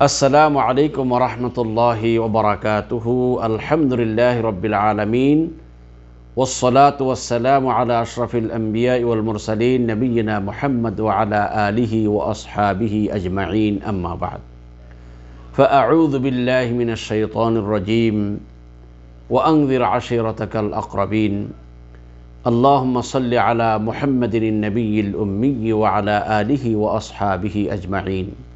السلام عليكم ورحمة الله وبركاته. الحمد لله رب العالمين والصلاة والسلام على أشرف الأنبياء والمرسلين نبينا محمد وعلى آله وأصحابه أجمعين. أما بعد فأعوذ بالله من الشيطان الرجيم وأنذر عشيرتك الأقربين. اللهم صل على محمد النبي الأمي وعلى آله وأصحابه أجمعين.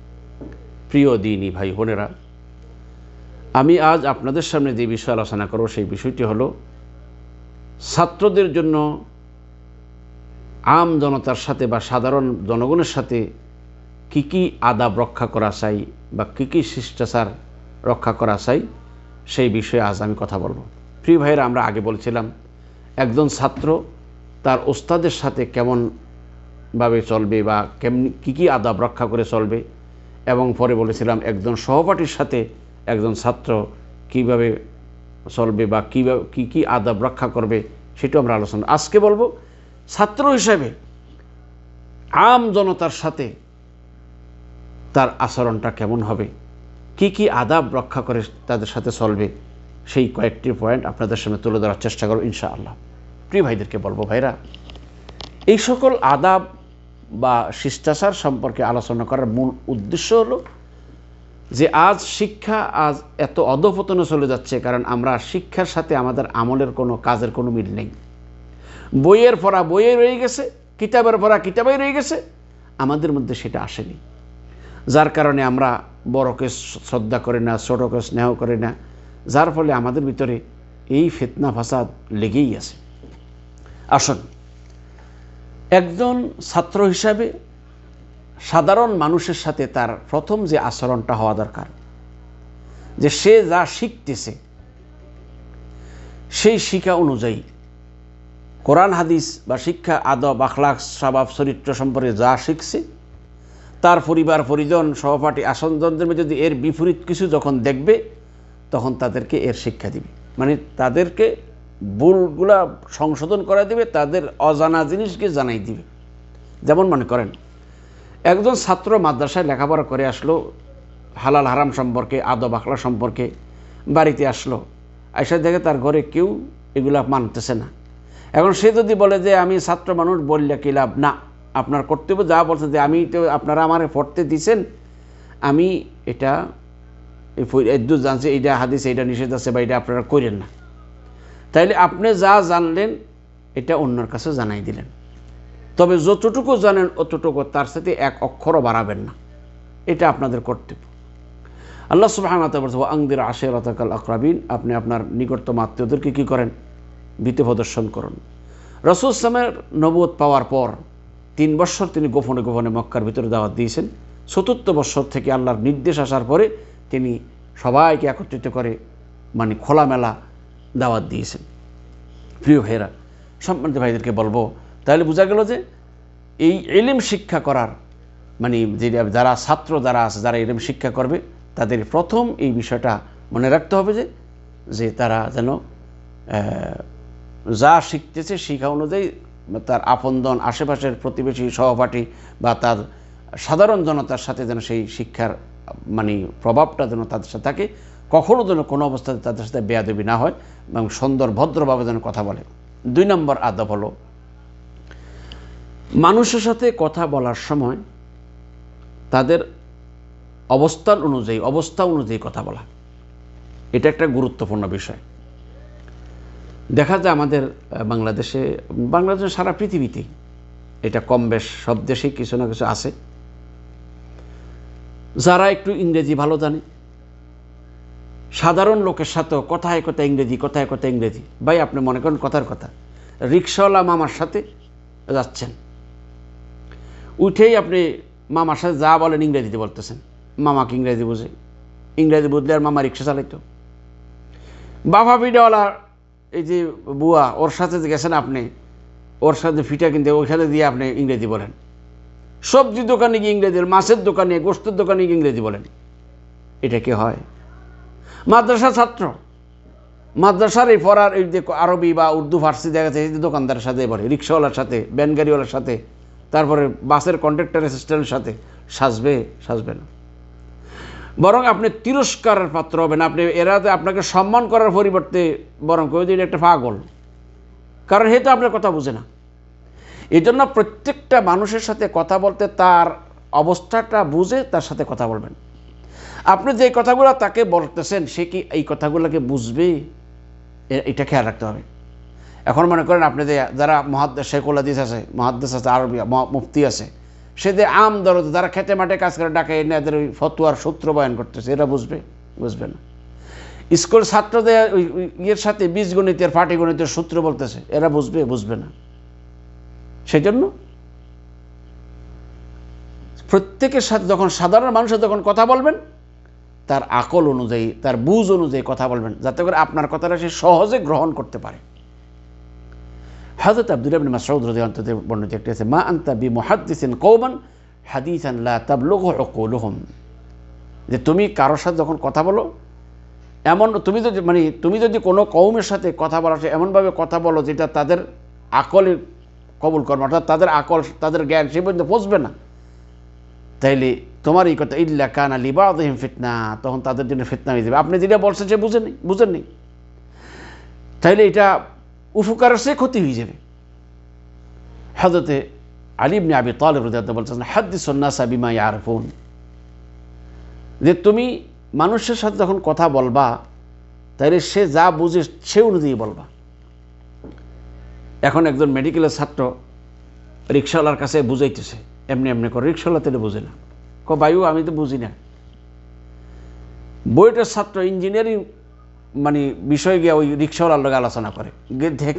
প্রিয় দিনী ভাই বোনেরা, আমি আজ আপনাদের সামনে যে বিষয় আলোচনা করব সেই বিষয়টি হলো ছাত্রদের জন্য আম জনতার সাথে বা সাধারণ জনগণের সাথে কি কি আদাব রক্ষা করা চাই বা কী কী শিষ্টাচার রক্ষা করা চাই সেই বিষয়ে আজ আমি কথা বলব। প্রিয় ভাইয়েরা, আমরা আগে বলছিলাম একজন ছাত্র তার ওস্তাদের সাথে কেমনভাবে চলবে বা কেমনি কী কী আদাব রক্ষা করে চলবে এবং পরে বলেছিলাম একজন সহপাঠীর সাথে একজন ছাত্র কীভাবে চলবে বা কীভাবে কী কী আদাব রক্ষা করবে সেটাও আমরা আলোচনা আজকে বলব ছাত্র হিসেবে আম জনতার সাথে তার আচরণটা কেমন হবে? কি কি আদাব রক্ষা করে তাদের সাথে চলবে? সেই কয়েকটি পয়েন্ট আপনাদের সামনে তুলে ধরার চেষ্টা করব ইনশাআল্লাহ। প্রিয় ভাইদেরকে বলব, ভাইরা, এই সকল আদাব বা শিষ্টাচার সম্পর্কে আলোচনা করার মূল উদ্দেশ্য হলো যে আজ শিক্ষা আজ এত অধপতনে চলে যাচ্ছে, কারণ আমরা শিক্ষার সাথে আমাদের আমলের কোনো কাজের কোনো মিল নেই। বইয়ের পড়া বইয়ে রয়ে গেছে, কিতাবের পড়া কিতাবে রয়ে গেছে, আমাদের মধ্যে সেটা আসেনি। যার কারণে আমরা বড়কে শ্রদ্ধা করে না, ছোটকে স্নেহ করে না, যার ফলে আমাদের ভিতরে এই ফেতনা ফাসাদ লেগেই আছে। আসুন একজন ছাত্র হিসাবে সাধারণ মানুষের সাথে তার প্রথম যে আচরণটা হওয়া দরকার, যে সে যা শিখতেছে, সেই শিক্ষা অনুযায়ী কোরআন, হাদিস বা শিক্ষা, আদব আখলাক স্বভাব, চরিত্র সম্পর্কে যা শিখছে, তার পরিবার, পরিজন, সহপাঠী, আসনজনদের মধ্যে যদি এর বিপরীত কিছু যখন দেখবে, তখন তাদেরকে এর শিক্ষা দিবে। মানে তাদেরকে ভুলগুলা সংশোধন করে দিবে, তাদের অজানা জিনিসকে জানাই দিবে। যেমন মনে করেন, একজন ছাত্র মাদ্রাসায় লেখাপড়া করে আসলো, হালাল হারাম সম্পর্কে, আদব আখলা সম্পর্কে বাড়িতে আসলো, আইসা দেখে তার ঘরে কেউ এগুলা মানতেছে না। এখন সে যদি বলে যে, আমি ছাত্র মানুষ, বললে কি লাভ? না, আপনার কর্তব্য যা বলছে যে, আমি তো, আপনারা আমার পড়তে দিছেন, আমি এটা এদুর জানছি, এইটা হাদিস, এইটা নিষেধ আছে বা এটা আপনারা করেন না। তাইলে আপনি যা জানলেন, এটা অন্যর কাছে জানাই দিলেন। তবে যতটুকু জানেন, অতটুকু তার সাথে এক অক্ষরও বাড়াবেন না। এটা আপনাদের কর্তব্য। আল্লাহ সুবাহত বলছে আংদির আশে রতাকাল আকরাবিন আপনি আপনার নিকটতম আত্মীয়দেরকে কী করেন? ভীতি প্রদর্শন করুন। রসুল ইসলামের নবদ পাওয়ার পর তিন বছর তিনি গোপনে গোপনে মক্কার ভিতরে দাওয়াত দিয়েছেন। চতুর্থ বছর থেকে আল্লাহর নির্দেশ আসার পরে তিনি সবাইকে একত্রিত করে মানে খোলামেলা দাওয়াত দিয়েছেন। প্রিয় ভাইয়েরা, সম্মানিত ভাইদেরকে বলব, তাহলে বোঝা গেল যে এই এলিম শিক্ষা করার মানে যে যারা ছাত্র যারা আছে, যারা এলিম শিক্ষা করবে, তাদের প্রথম এই বিষয়টা মনে রাখতে হবে যে যে তারা যেন যা শিখতেছে শিক্ষা অনুযায়ী তার আপনদন আশেপাশের প্রতিবেশী, সহপাঠী বা তার সাধারণ জনতার সাথে যেন সেই শিক্ষার মানে প্রভাবটা যেন তাদের সাথে থাকে। কখনও যেন কোনো অবস্থাতে তাদের সাথে বেয়াদবি না হয় এবং সুন্দর, ভদ্রভাবে যেন কথা বলে। দুই নম্বর আদব হলো, মানুষের সাথে কথা বলার সময় তাদের অবস্থান অনুযায়ী, অবস্থা অনুযায়ী কথা বলা। এটা একটা গুরুত্বপূর্ণ বিষয়। দেখা যায় আমাদের বাংলাদেশে বাংলাদেশে সারা পৃথিবীতেই এটা কম বেশ, সব দেশেই কিছু না কিছু আছে। যারা একটু ইংরেজি ভালো জানে সাধারণ লোকের সাথেও কথায় কথা ইংরেজি, কথায় কথা ইংরেজি। ভাই, আপনি মনে করেন কথার কথা? রিক্সাওয়ালা মামার সাথে যাচ্ছেন। উঠেই আপনি মামার সাথে যা বলেন ইংরেজিতে বলতেছেন। মামাকে ইংরেজি বুঝে। ইংরেজি বুঝলে আর মামা রিক্সা চালাইতো। বাবা বিডাওয়ালা এই যে বুয়া, ওর সাথে গেছেন আপনি, ওর সাথে ফিটা কিনতে ওইখানে দিয়ে আপনি ইংরেজি বলেন। সবজি দোকানে গিয়ে ইংরেজি মাছের দোকানে গোস্তের দোকানে গিয়ে ইংরেজি বলেন। এটা কি হয়? মাদ্রাসা ছাত্র। মাদ্রাসার এই পড়ার এই যে আরবি বা উর্দু, ফার্সি দেখা যে দোকানদারের সাথে পড়ে, রিক্সাওয়ালার সাথে ব্যান গাড়িওয়ালার সাথে, তারপরে বাসের কন্ট্রাক্টর অ্যাসিস্ট্যান্টের সাথে, সাজবে সাজবে না। বরং আপনি তিরস্কারের পাত্র হবেন। আপনি এরা আপনাকে সম্মান করার পরিবর্তে বরং কেউ দিন একটা পাগল, কারণ হে তো আপনার কথা বুঝে না। এই জন্য প্রত্যেকটা মানুষের সাথে কথা বলতে তার অবস্থাটা বুঝে তার সাথে কথা বলবেন। আপনি যে কথাগুলো তাকে বলতেছেন, সে কি এই কথাগুলোকে বুঝবে? এটা খেয়াল রাখতে হবে। এখন মনে করেন আপনি যে, যারা মহাদ্দেশ শেখুল হাদিস আছে, মহাদ্দেশ আছে, আরবি মুফতি আছে, সে যে আম দরদ, যারা খেতে মাঠে কাজ করে, ডাকে এদের ওই ফতুয়ার সূত্র বয়ান করতেছে, এরা বুঝবে? বুঝবে না। স্কুল ছাত্রদের ইয়ের সাথে বীজগণিতের পাটিগণিতের সূত্র বলতেছে, এরা বুঝবে বুঝবে না। সেই জন্য প্রত্যেকের সাথে যখন সাধারণ মানুষের যখন কথা বলবেন তার আকল অনুযায়ী, তার বুঝ অনুযায়ী কথা বলবেন, যাতে করে আপনার কথাটা সে সহজে গ্রহণ করতে পারে। হযরত আব্দুল্লাহ ইবনে মাসউদ আনহু বর্ণিত একটি আছে, মা আনতা বি মুহাদ্দিসিন কওমান হাদিসান লা তাবলুগু উকুলুহুম। যে তুমি কারোর সাথে যখন কথা বলো, এমন তুমি যদি মানে তুমি যদি কোনো কৌমের সাথে কথা বলা এমনভাবে কথা বলো যেটা তাদের আকলে কবুল করবে অর্থাৎ তাদের আকল, তাদের জ্ঞান সে পর্যন্ত পৌঁছবে না, তাইলে তোমার এই কথা, ইল্লা কানা লিবাদহিম ফিতনা তখন তাদের জন্য ফিতনা হয়ে যাবে। আপনি যেটা বলছেন সে বুঝেনি বুঝেননি। তাইলে এটা উপকারের সে ক্ষতি হয়ে যাবে। হজরতে আলিবনে আবি তালেব রুদাত বলছেন হাদ্দি সন্ন্যাসা বিমা ইয়ারফুন যে তুমি মানুষের সাথে যখন কথা বলবা তাহলে সে যা বুঝে সে অনুযায়ী বলবা। এখন একজন মেডিকেলের ছাত্র রিক্সাওয়ালার কাছে বুঝাইতেছে, এমনি এমনি করে রিক্সাওয়ালা তাহলে বুঝে না। ক বায়ু আমি তো বুঝি না। বইটার ছাত্র ইঞ্জিনিয়ারিং মানে বিষয় গিয়ে ওই রিক্সাওয়ালার লোক আলোচনা করে।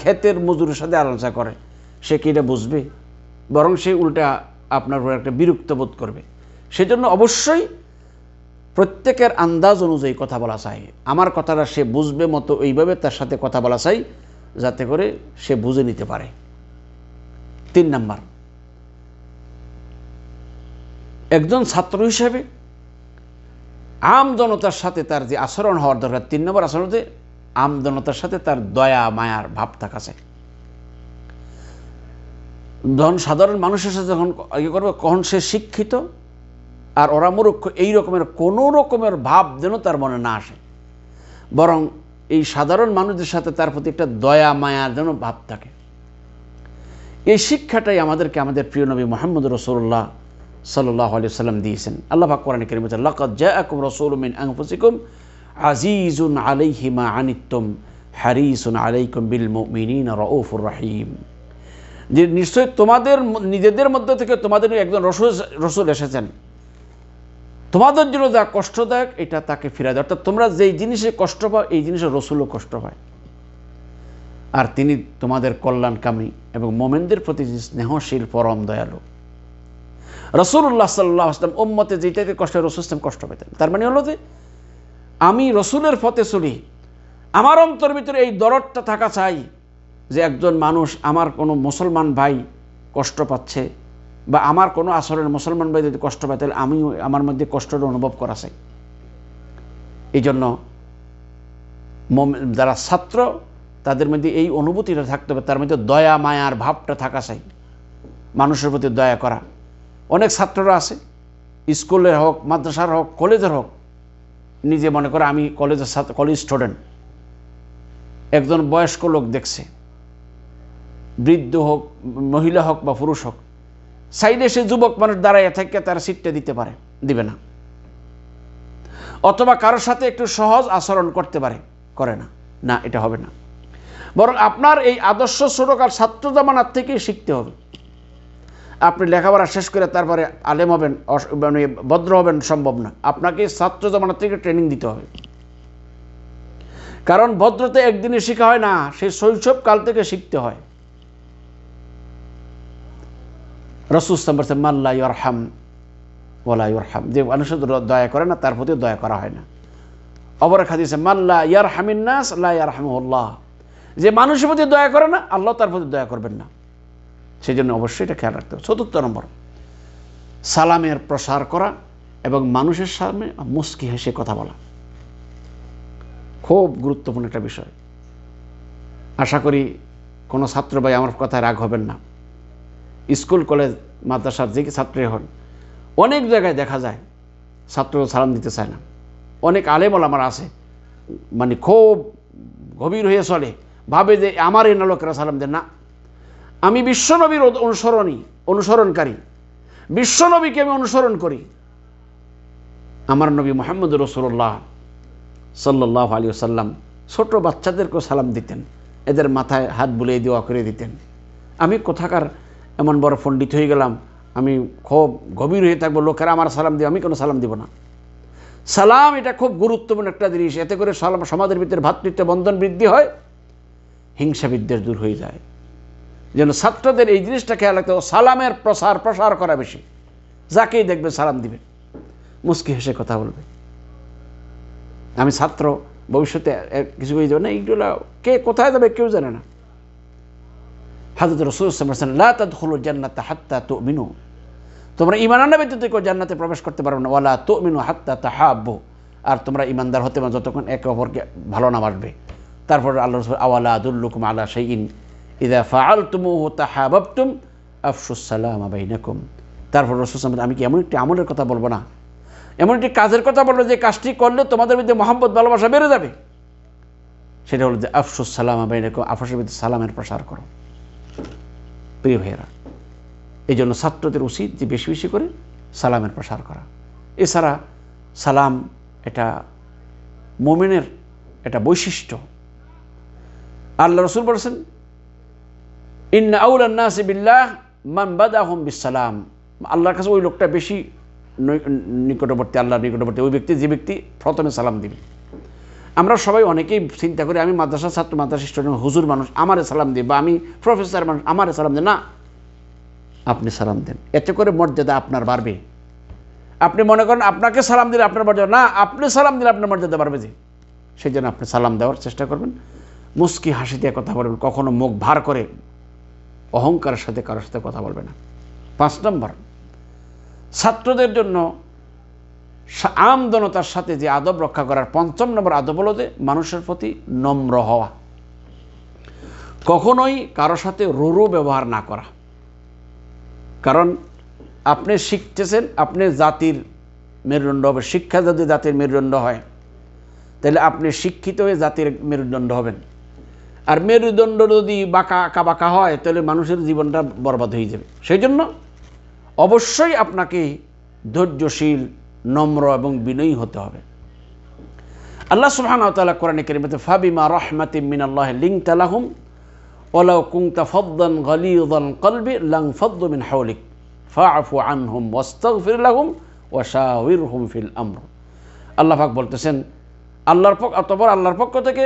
ক্ষেতের মজুরের সাথে আলোচনা করে, সে কি এটা বুঝবে? বরং সে উল্টা আপনার উপর একটা বিরক্ত বোধ করবে। সেজন্য অবশ্যই প্রত্যেকের আন্দাজ অনুযায়ী কথা বলা চাই। আমার কথাটা সে বুঝবে মতো এইভাবে তার সাথে কথা বলা চাই, যাতে করে সে বুঝে নিতে পারে। তিন নাম্বার। একজন ছাত্র হিসেবে আম জনতার সাথে তার যে আচরণ হওয়ার দরকার, তিন নম্বর আচরণতে আম জনতার সাথে তার দয়া, মায়ার ভাব থাকা চাই। ধন সাধারণ মানুষের সাথে যখন ইয়ে করবে, কখন সে শিক্ষিত আর ওরা মূর্খ, এই রকমের কোনো রকমের ভাব যেন তার মনে না আসে। বরং এই সাধারণ মানুষদের সাথে তার প্রতি একটা দয়া মায়ার যেন ভাব থাকে। এই শিক্ষাটাই আমাদেরকে, আমাদের প্রিয় নবী মোহাম্মদ রসুল্লাহ সাল্লাহ আলি সাল্লাম দিয়েছেন। আল্লাহ পাক কোরআন করিম বলছেন, লাকাদ জাআকুম রাসূলুম মিন আনফুসিকুম আজিজুন আলাইহি মা হারিসুন আলাইকুম বিল মুমিনিনা রাউফুর রহিম। যে নিশ্চয় তোমাদের নিজেদের মধ্যে থেকে তোমাদের একজন রসুল রসুল এসেছেন। তোমাদের জন্য যা কষ্টদায়ক, এটা তাকে ফিরা দেয় অর্থাৎ তোমরা যেই জিনিসে কষ্ট পাও, এই জিনিসে রসুলও কষ্ট পায়। আর তিনি তোমাদের কল্যাণকামী এবং মোমেনদের প্রতি স্নেহশীল, পরম, দয়ালু। রসুল্লাহ সাল্লাহ আসলাম ওম্মতে যেটাকে কষ্ট হয়, রসুল ইসলাম কষ্ট পেতেন। তার মানে হলো যে আমি রসুলের পথে চলি আমার অন্তর ভিতরে এই দরদটা থাকা চাই যে একজন মানুষ আমার কোনো মুসলমান ভাই কষ্ট পাচ্ছে বা আমার কোনো আসরের মুসলমান ভাই যদি কষ্ট পায় তাহলে আমিও আমার মধ্যে কষ্টটা অনুভব করা চাই। এই জন্য যারা ছাত্র তাদের মধ্যে এই অনুভূতিটা থাকতে হবে তার মধ্যে দয়া মায়ার ভাবটা থাকা চাই। মানুষের প্রতি দয়া করা। অনেক ছাত্ররা আছে, স্কুলের হোক, মাদ্রাসার হোক, কলেজের হোক। নিজে মনে করে আমি কলেজের ছাত্র, কলেজ স্টুডেন্ট। একজন বয়স্ক লোক দেখছে। বৃদ্ধ হোক, মহিলা হোক বা পুরুষ হোক সাইডে সে যুবক মানুষ দাঁড়াইয়া থেকে তার সিটটা দিতে পারে, দিবে না। অথবা কারোর সাথে একটু সহজ আচরণ করতে পারে, করে না। না, এটা হবে না। বরং আপনার এই আদর্শ ছোটকাল ছাত্র জামানার থেকেই শিখতে হবে। আপনি লেখাপড়া শেষ করে তারপরে আলেম হবেন মানে ভদ্র হবেন সম্ভব না। আপনাকে ছাত্র জমানা থেকে ট্রেনিং দিতে হবে। কারণ ভদ্রতা একদিনে শেখা হয় না, সেই শৈশব কাল থেকে শিখতে হয়। রসুস্তাম বলছে মাল্লা ইয়রহাম ওলা ইয়রহাম যে মানুষের দয়া করে না, তার প্রতি দয়া করা হয় না। অবর খাদিছে মাল্লা ইয়ার হামিন্নাস লা ইয়ারহামুল্লাহ যে মানুষের প্রতি দয়া করে না, আল্লাহ তার প্রতি দয়া করবেন না। সেই জন্য অবশ্যই এটা খেয়াল রাখতে হবে। চতুর্থ নম্বর, সালামের প্রসার করা এবং মানুষের সামনে মুস্কি হেসে কথা বলা। খুব গুরুত্বপূর্ণ একটা বিষয়। আশা করি কোনো ছাত্র ভাই আমার কথায় রাগ হবেন না। স্কুল, কলেজ, মাদ্রাসার যে ছাত্রী হন, অনেক জায়গায় দেখা যায় ছাত্র সালাম দিতে চায় না। অনেক আলেম আমার আছে মানে খুব গভীর হয়ে চলে, ভাবে যে আমার এই লোকেরা সালাম দেন না। আমি বিশ্বনবীর অনু- অনুসরণী, অনুসরণকারী। বিশ্বনবীকে আমি অনুসরণ করি। আমার নবী মোহাম্মদ রসুল্লাহ সাল্লাহ আলী সাল্লাম ছোট বাচ্চাদেরকেও সালাম দিতেন। এদের মাথায় হাত বুলিয়ে দেওয়া করে দিতেন। আমি কোথাকার এমন বড় পণ্ডিত হয়ে গেলাম, আমি খুব গভীর হয়ে থাকব, লোকেরা আমার সালাম দিব, আমি কোনো সালাম দিব না? সালাম এটা খুব গুরুত্বপূর্ণ একটা জিনিস, এতে করে সালাম সমাজের ভিতরে ভ্রাতৃত্ব বন্ধন বৃদ্ধি হয় হিংসা বিদ্বেষ দূর হয়ে যায়। যেন ছাত্রদের এই জিনিসটা খেয়াল রাখতে সালামের প্রসার প্রসার করা বেশি। যাকেই দেখবে সালাম দিবে। মুস্কি হেসে কথা বলবে। আমি ছাত্র, ভবিষ্যতে কিছু যাবে না। এইগুলো কে কোথায় যাবে কেউ জানে না। হাজরত রসুল লা তাদখুলু জান্নাতা হাত্তা তুমিনু। তোমরা ইমান আনা ব্যতীত কেউ জান্নাতে প্রবেশ করতে পারবে না। ওয়ালা তুমিনু হাত্তা তা তাহাব্বু। আর তোমরা ইমানদার হতে পারো যতক্ষণ একে অপরকে ভালো না বাসবে। তারপর আল্লাহ রসুল আওয়ালা আদুল্লুকুম আলা শাইইন। ইদা ফাআলতুমুহু তাহাবাবতুম আফশুস সালাম বাইনাকুম। তারপর রসুল আমি কি এমন একটি আমলের কথা বলব না? এমন একটি কাজের কথা বলব যে কাজটি করলে তোমাদের মধ্যে মোহাম্মদ ভালোবাসা বেড়ে যাবে। সেটা হলো যে আফসুস সালাম বাইনাকুম আফসের মধ্যে সালামের প্রসার করো। প্রিয় ভাইয়েরা এই জন্য ছাত্রদের উচিত যে বেশি বেশি করে সালামের প্রসার করা। এছাড়া সালাম এটা মোমেনের এটা বৈশিষ্ট্য। আল্লাহ রসুল বলেছেন ইন আউলান্নাসি বিল্লাহ মান বাদাহুম বিসালাম আল্লাহর কাছে ওই লোকটা বেশি নিকটবর্তী, আল্লাহর নিকটবর্তী। ওই ব্যক্তি, যে ব্যক্তি প্রথমে সালাম দিবে। আমরা সবাই অনেকেই চিন্তা করি, আমি মাদ্রাসা ছাত্র মাদ্রাসা স্টুডেন্ট, হুজুর মানুষ, আমারে সালাম দিই বা আমি প্রফেসর মানুষ, আমারে সালাম দেন। না। আপনি সালাম দেন। এতে করে মর্যাদা আপনার বাড়বে। আপনি মনে করেন আপনাকে সালাম দিলে আপনার মর্যাদা, না, আপনি সালাম দিলে আপনার মর্যাদা বাড়বে যে। সেই জন্য আপনি সালাম দেওয়ার চেষ্টা করবেন। মুস্কি হাসি দিয়ে কথা বলবেন, কখনো মুখ ভার করে অহংকারের সাথে কারোর সাথে কথা বলবে না। পাঁচ নম্বর, ছাত্রদের জন্য আমদনতার সাথে যে আদব রক্ষা করার পঞ্চম নম্বর আদব হলো যে মানুষের প্রতি নম্র হওয়া। কখনোই কারোর সাথে রুরু ব্যবহার না করা। কারণ আপনি শিখতেছেন, আপনি জাতির মেরুদণ্ড হবে। শিক্ষা যদি জাতির মেরুদণ্ড হয়, তাহলে আপনি শিক্ষিত হয়ে জাতির মেরুদণ্ড হবেন। আর মেরুদণ্ড যদি বাঁকা, আঁকা বাঁকা হয়, তাহলে মানুষের জীবনটা বরবাদ হয়ে যাবে। সেই জন্য অবশ্যই আপনাকে ধৈর্যশীল, নম্র এবং বিনয়ী হতে হবে। আল্লাহ তাআলা কোরআনে কারিমে ফাবিমা রাহমাতিম মিনাল্লাহি লিনতা লাহুম, ওয়ালাউ কুনতা ফাদদান গালিযাল কলবি, লাং ফাদ্দু মিন হাওলিক, ফাআফু আনহুম ওয়াস্তাগফির লাহুম ওয়া শাওয়িরহুম ফিল আমর। আল্লাহ পাক বলতেছেন, আল্লাহর পক্ষ অতঃপর আল্লাহর পক্ষ থেকে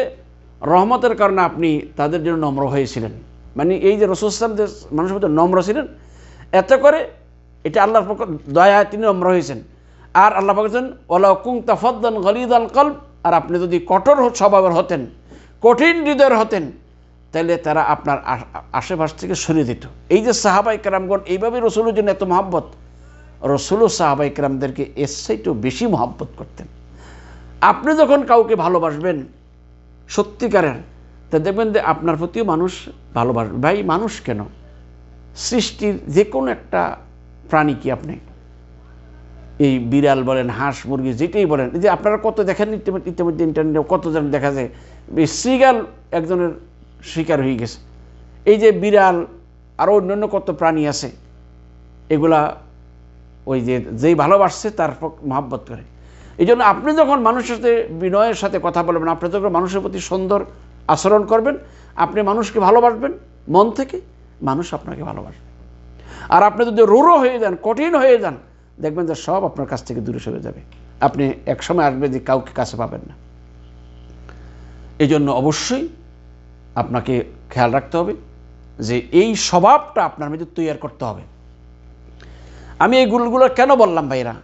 রহমতের কারণে আপনি তাদের জন্য নম্র হয়েছিলেন। মানে এই যে রসুল ইসলাম যে মানুষের মধ্যে নম্র ছিলেন, এত করে এটা আল্লাহর পক্ষ দয়ায় তিনি নম্র হয়েছেন। আর আল্লাহ বলছেন ওলা কুং তাফদ্দান গলিদ আল কলব আর আপনি যদি কঠোর স্বভাবের হতেন, কঠিন হৃদয়ের হতেন, তাহলে তারা আপনার আশেপাশ থেকে সরিয়ে দিত। এই যে সাহাবাই কেরামগণ, এইভাবে রসুলের জন্য এত মহাব্বত রসুলও সাহাবাই কেরামদেরকে এর চাইতেও বেশি মহাব্বত করতেন। আপনি যখন কাউকে ভালোবাসবেন সত্যিকারের। তা দেখবেন যে আপনার প্রতিও মানুষ ভালোবাসবে। ভাই, মানুষ কেন? সৃষ্টির যে কোনো একটা প্রাণী কি আপনি? এই বিড়াল বলেন, হাঁস, মুরগি, যেটাই বলেন যে আপনারা কত দেখেন, ইতিমধ্যে ইন্টারনেটে কতজন দেখা যায় শ্রীগাল একজনের শিকার হয়ে গেছে। এই যে বিড়াল আরও অন্যান্য কত প্রাণী আছে, এগুলা ওই যে যেই ভালোবাসছে, তার মহাব্বত করে। এই জন্য আপনি যখন মানুষের সাথে বিনয়ের সাথে কথা বলবেন, আপনি যখন মানুষের প্রতি সুন্দর আচরণ করবেন, আপনি মানুষকে ভালোবাসবেন মন থেকে, মানুষ আপনাকে ভালোবাসবে। আর আপনি যদি রুড়ো হয়ে যান, কঠিন হয়ে যান, দেখবেন যে সব আপনার কাছ থেকে দূরে সরে যাবে। আপনি এক সময় আসবে যে কাউকে কাছে পাবেন না। এই জন্য অবশ্যই আপনাকে খেয়াল রাখতে হবে যে এই স্বভাবটা আপনার মধ্যে তৈরি করতে হবে। আমি এই গুলগুলো কেন বললাম ভাইরা?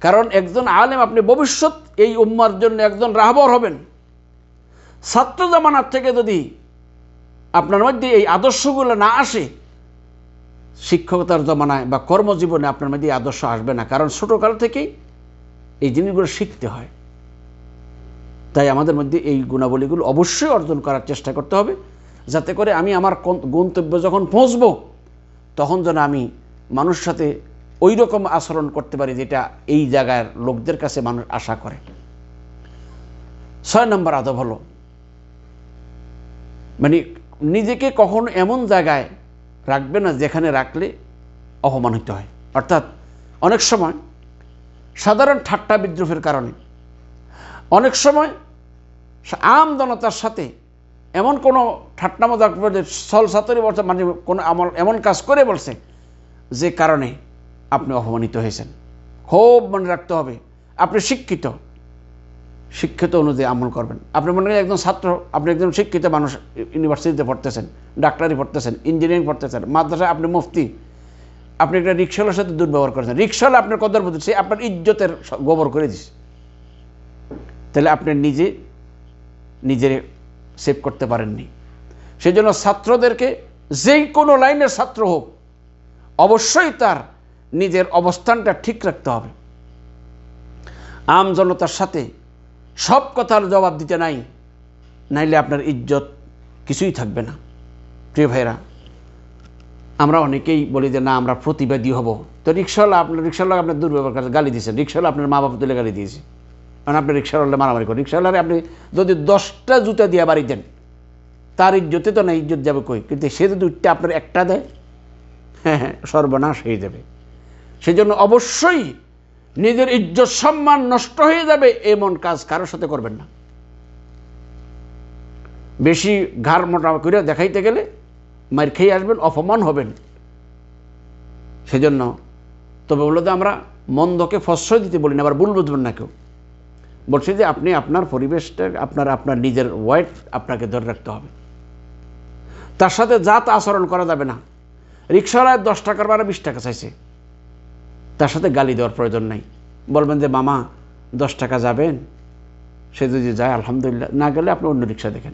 কারণ একজন আলেম আপনি ভবিষ্যৎ এই উম্মার জন্য একজন রাহবর হবেন। ছাত্র জামানার থেকে যদি আপনার মধ্যে এই আদর্শগুলো না আসে, শিক্ষকতার জমানায় বা কর্মজীবনে আপনার মধ্যে আদর্শ আসবে না। কারণ ছোটোকাল থেকেই এই জিনিসগুলো শিখতে হয়। তাই আমাদের মধ্যে এই গুণাবলীগুলো অবশ্যই অর্জন করার চেষ্টা করতে হবে। যাতে করে আমি আমার গন্তব্য যখন পৌঁছব, তখন যেন আমি মানুষ সাথে ওই রকম আচরণ করতে পারি যেটা এই জায়গার লোকদের কাছে মানুষ আশা করে। ছয় নম্বর আদব হলো মানে নিজেকে কখনো এমন জায়গায় রাখবে না যেখানে রাখলে অপমানিত হয়। অর্থাৎ অনেক সময় সাধারণ ঠাট্টা বিদ্রোহের কারণে অনেক সময় আম জনতার সাথে এমন কোনো ঠাট্টা মজা সল সাতরি বলছে মানে কোনো আমল এমন কাজ করে বলছে যে কারণে আপনি অপমানিত হয়েছেন। খুব মনে রাখতে হবে, আপনি শিক্ষিত। শিক্ষিত অনুযায়ী আমল করবেন। আপনি মনে করেন একজন ছাত্র, আপনি একজন শিক্ষিত মানুষ, ইউনিভার্সিটিতে পড়তেছেন, ডাক্তারি পড়তেছেন ইঞ্জিনিয়ারিং পড়তেছেন, মাদ্রাসায় আপনি মুফতি, আপনি একটা রিক্সাওয়ালার সাথে দুর্ব্যবহার করেছেন। রিক্সাওয়ালা আপনার কদর বুঝে সে আপনার ইজ্জতের গোবর করে দিছে। তাহলে আপনি নিজে, নিজের সেভ করতে পারেননি। সেই জন্য ছাত্রদেরকে যেই কোনো লাইনের ছাত্র হোক, অবশ্যই তার নিজের অবস্থানটা ঠিক রাখতে হবে। আম জনতার সাথে সব কথার জবাব দিতে নাই, নাইলে আপনার ইজ্জত কিছুই থাকবে না। প্রিয় ভাইরা আমরা অনেকেই বলি যে, না, আমরা প্রতিবাদী হব। তো রিক্সাওয়ালা, আপনার রিক্সাওয়ালা আপনার দুর্ব্যবহার করে গালি দিয়েছেন। রিক্সাওয়ালা আপনার মা বাবা তুলে গালি দিয়েছে। কারণ আপনি রিক্সাওয়ালা মারামারি করেন। রিক্সাওয়ালারে আপনি যদি দশটা জুতা দিয়ে বাড়ি দেন, তার ইজ্জতে তো না ইজ্জত যাবে কই? কিন্তু সে যদি আপনার একটা দেয় হ্যাঁ হ্যাঁ সর্বনাশ হয়ে যাবে। সেই জন্য অবশ্যই নিজের ইজ্জত, সম্মান নষ্ট হয়ে যাবে এমন কাজ কারোর সাথে করবেন না। বেশি ঘাড় মোটা করে দেখাইতে গেলে মার খেয়ে আসবেন, অপমান হবেন। সেজন্য তবে বলল যে আমরা মন্দকে ফসয় দিতে বলি না, আবার ভুল বুঝবেন না কেউ। বলছি যে আপনি আপনার পরিবেশটা, আপনার আপনার নিজের ওয়াইফ আপনাকে ধরে রাখতে হবে। তার সাথে জাত আচরণ করা যাবে না। রিক্সাওয়ালায় দশ টাকার বারা বিশ টাকা চাইছে। তার সাথে গালি দেওয়ার প্রয়োজন নাই। বলবেন যে, মামা, দশ টাকা যাবেন, সে যদি যায়, আলহামদুলিল্লাহ। না গেলে আপনি অন্য রিক্সা দেখেন।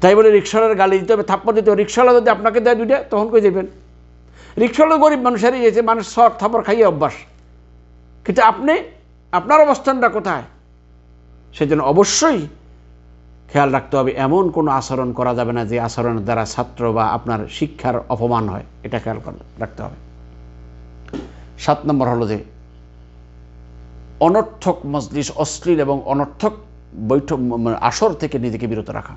তাই বলে রিক্সাওয়ালার গালি দিতে হবে, থাপ্পড় দিতে হবে। রিক্সাওয়ালা যদি আপনাকে দেয় দুইটা, তখন কই দেবেন রিক্সাওয়ালা গরিব মানুষেরই যেছে মানুষ সর থাপড় খাইয়ে অভ্যাস। কিন্তু আপনি, আপনার অবস্থানটা কোথায়? সেজন্য অবশ্যই খেয়াল রাখতে হবে, এমন কোনো আচরণ করা যাবে না যে আচরণের দ্বারা ছাত্র বা আপনার শিক্ষার অপমান হয়। এটা খেয়াল রাখতে হবে। সাত নম্বর হলো যে, অনর্থক মজলিস অশ্লীল এবং অনর্থক বৈঠক আসর থেকে নিজেকে বিরত রাখা।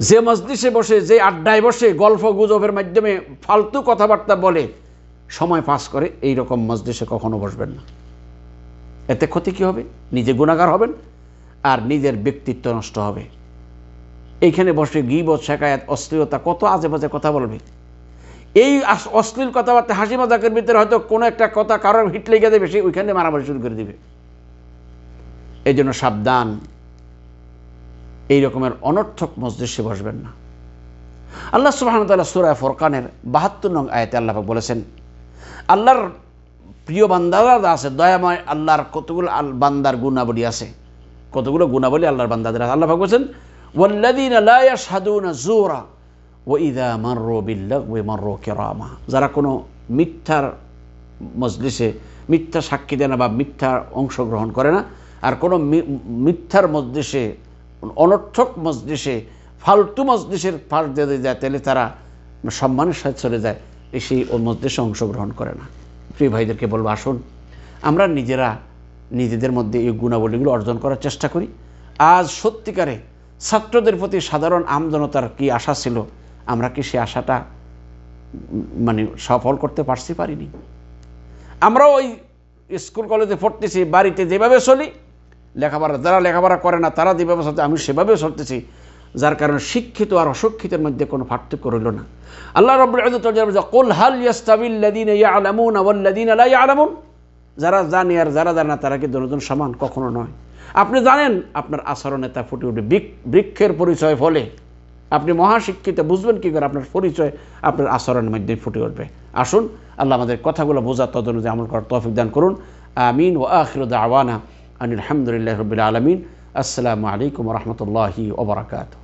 যে মজলিসে বসে, যে আড্ডায় বসে, গল্প গুজবের মাধ্যমে ফালতু কথাবার্তা বলে, সময় পাস করে এই রকম মজলিসে কখনো বসবেন না। এতে ক্ষতি কী হবে? নিজে গুণাগার হবেন আর নিজের ব্যক্তিত্ব নষ্ট হবে। এইখানে বসে গিবত, শেখায়াত, অশ্লীলতা কত আজে বাজে কথা বলবে? এই অশ্লীল কথাবার্তা, হাসি মজাকের ভিতরে হয়তো কোনো একটা কথা কারোর হিট লেগে দেবে সে ওইখানে মারামারি শুরু করে দিবে। এই জন্য সাবধান। এই রকমের অনর্থক মসজিদে বসবেন না। আল্লাহ সুবাহতাল্লাহ সুরায় ফরকানের বাহাত্তর নং আয়তে আল্লাহ বলেছেন, আল্লাহর প্রিয় বান্দারা আছে, দয়াময় আল্লাহর কতগুলো আল বান্দার গুণাবলী আছে, কতগুলো গুণাবলী আল্লাহর বান্দাদের আছে। আল্লাহ বলছেন ওয়াল্লাদিন লা ইয়াশহাদুনা জুরা ও ইদা মার্রো বিল্লাহ ওয়ে মার্রো কেরামা যারা কোনো মিথ্যার মজলিসে, মিথ্যা সাক্ষী দেয় না বা মিথ্যার অংশগ্রহণ করে না, আর কোনো মিথ্যার মজলিসে, অনর্থক মজলিসে, ফালতু মজলিসের ফাঁস দিয়ে যায় তাহলে তারা সম্মানের সাথে চলে যায়। সেই ওই মজলিসে অংশগ্রহণ করে না। প্রিয় ভাইদেরকে বলব, আসুন, আমরা নিজেরা নিজেদের মধ্যে এই গুণাবলীগুলো অর্জন করার চেষ্টা করি। আজ সত্যিকারে ছাত্রদের প্রতি সাধারণ আমজনতার কি আশা ছিল? আমরা কি সে আশাটা মানে সফল করতে পারছি, পারিনি? আমরাও ওই স্কুল, কলেজে পড়তেছি, বাড়িতে যেভাবে চলি, লেখাপড়া, যারা লেখাপড়া করে না, তারা যেভাবে চলতে আমি সেভাবে চলতেছি, যার কারণে শিক্ষিত আর অশিক্ষিতের মধ্যে কোনো পার্থক্য রইল না। আল্লাহ রব কোল আলা যারা জানে আর যারা জানে না, তারা কি দুজন সমান? কখনো নয়। আপনি জানেন, আপনার আচরণে তা ফুটে উঠে। বৃক্ষের পরিচয় ফলে আপনি মহাশিক্ষিত, বুঝবেন কী করে আপনার পরিচয়, আপনার আচরণের মধ্যে ফুটে উঠবে। আসুন, আল্লাহ আমাদের কথাগুলো বোঝা তদ অনুযায়ী আমল করার তৌফিক দান করুন। আমিন ও আখিরুদ আওয়ানা আনিল আলহামদুলিল্লাহ রবিল আলমিন। আসসালামু আলাইকুম রহমতুল্লাহি ওবরাকাতু